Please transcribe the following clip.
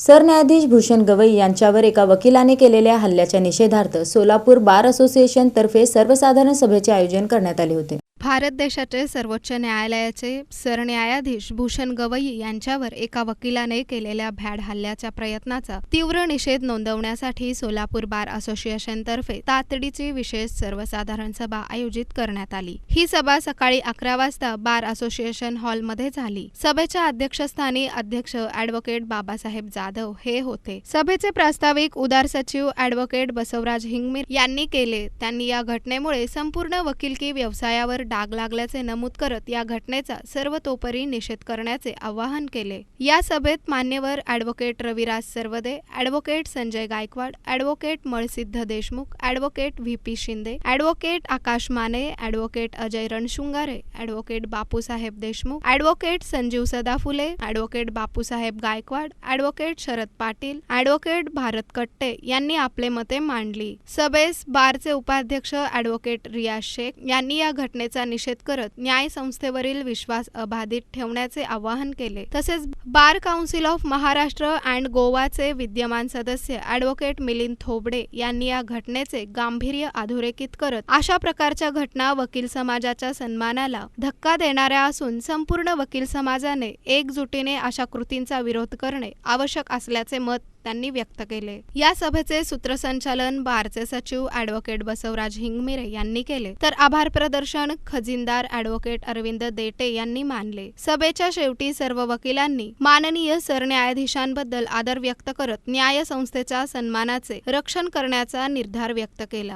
सरन्यायाधीश भूषण गवई यांच्यावर एका वकिलाने केलेल्या हल्ल्याच्या निषेधार्थ सोलापूर बार असोसिएशन तर्फे सर्वसाधारण सभेचे आयोजन करण्यात आले होते. भारत देशाचे सर्वोच्च न्यायालयाचे सरन्यायाधीश भूषण गवई यांच्यावर एका वकिलाने केलेल्या भ्याड हल्ल्याच्या प्रयत्नाचा तीव्र निषेध नोंदवण्यासाठी सोलापूर बार असोसिएशनतर्फे तातडीची विशेष सर्वसाधारण सभा आयोजित करण्यात आली. ही सभा सकाळी अकरा वाजता बार असोसिएशन हॉलमध्ये झाली. सभेच्या अध्यक्षस्थानी अध्यक्ष अॅडव्होकेट बाबासाहेब जाधव हे होते. सभेचे प्रास्ताविक उदार सचिव अॅडव्होकेट बसवराज हिंगमीर यांनी केले. त्यांनी या घटनेमुळे संपूर्ण वकिलकी व्यवसायावर डाग लागल्याचे नमूद करत या घटनेचा सर्वतोपरी निषेध करण्याचे आवाहन केले. या सभेत मान्यवर advocate Raviraj Sarvade advocate Sanjay Gaikwad advocate Malsiddha Deshmukh advocate V P Shinde advocate Akash Mane advocate Ajay Ranshringare advocate Bapusaheb Deshmukh advocate Sanjeev Sadaphule advocate Bapusaheb Gaikwad advocate Sharad Patil advocate Bharat Katte यांनी आपले मते मांडली. सभेस बारचे उपाध्यक्ष advocate रियाज शेख यांनी या घटनेचा निषेध करत न्याय संस्थेवरील विश्वास अबाधित ठेवण्याचे आवाहन केले. तसेच bar council of Maharashtra and गोवाचे विद्यमान सदस्य ॲडव्होकेट मिलिंद थोबडे यांनी या घटनेचे गांभीर्य अधोरेखित करत अशा प्रकारच्या घटना वकील समाजाच्या सन्मानाला धक्का देणाऱ्या असून संपूर्ण वकील समाजाने एकजुटीने अशा कृतींचा विरोध करणे आवश्यक असल्याचे मत त्यांनी व्यक्त केले. या सभेचे सूत्रसंचालन बारचे सचिव ॲडव्होकेट बसवराज हिंगमिरे यांनी केले. तर आभार प्रदर्शन खजिनदार ॲडव्होकेट अरविंद देटे यांनी मानले. सभेच्या शेवटी सर्व वकिलांनी माननीय सरन्यायाधीशांबद्दल आदर व्यक्त करत न्याय संस्थेच्या सन्मानाचे रक्षण करण्याचा निर्धार व्यक्त केला.